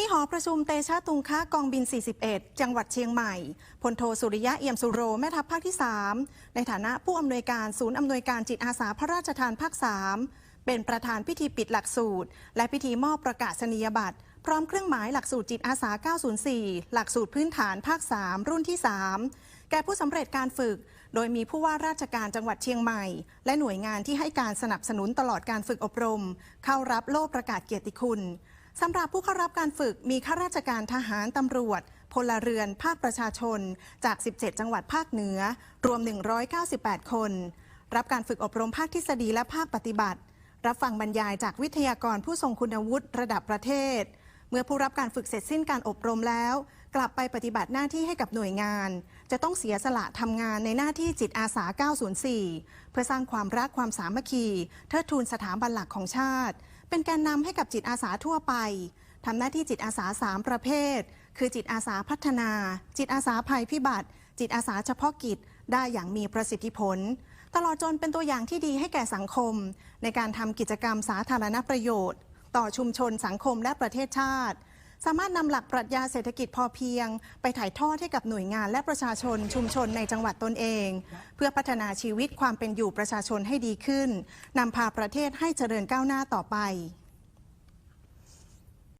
ที่หอประชุมเตชะตุงค้ากองบิน 41 จังหวัดเชียงใหม่พลโทสุริยะเอี่ยมสุโรแม่ทัพภาคที่ 3 ในฐานะผู้อำนวยการศูนย์อำนวยการจิตอาสาพระราชทานภาค 3 เป็นประธานพิธีปิดหลักสูตร และพิธีมอบประกาศนียบัตร พร้อมเครื่องหมายหลักสูตรจิตอาสา 904 หลักสูตรพื้นฐานภาค 3 รุ่นที่ 3 แก่ผู้สำเร็จการฝึก โดยมีผู้ว่าราชการจังหวัดเชียงใหม่ และหน่วยงานที่ให้การสนับสนุนตลอดการฝึกอบรม เข้ารับโล่ประกาศเกียรติคุณ สำหรับผู้เข้ารับการฝึกมีข้าราชการทหารตำรวจ พลเรือน ภาคประชาชน จาก 17 จังหวัดภาคเหนือ รวม 198 คน รับการฝึกอบรมภาคทฤษฎีและภาคปฏิบัติ รับฟังบรรยายจากวิทยากรผู้ทรงคุณวุฒิระดับประเทศ เมื่อผู้รับการฝึกเสร็จสิ้นการอบรมแล้ว กลับไปปฏิบัติหน้าที่ให้กับหน่วยงาน จะต้องเสียสละทำงานในหน้าที่จิตอาสา 904 เพื่อสร้างความรักความสามัคคีเทิดทูนสถาบันหลักของชาติ เป็นการนำให้กับจิตอาสาทั่วไปทำหน้าที่จิตอาสา 3 ประเภท คือจิตอาสาพัฒนา จิตอาสาภัยพิบัติ จิตอาสาเฉพาะกิจได้อย่างมีประสิทธิผล ตลอดจนเป็นตัวอย่างที่ดีให้แก่สังคม ในการทำกิจกรรมสาธารณประโยชน์ ต่อชุมชนสังคมและประเทศชาติ สามารถนำหลักปรัชญาเศรษฐกิจพอเพียง ไปถ่ายทอดให้กับหน่วยงานและประชาชนชุมชนในจังหวัดตนเอง เพื่อพัฒนาชีวิตความเป็นอยู่ประชาชนให้ดีขึ้นนำพาประเทศให้เจริญก้าวหน้าต่อไป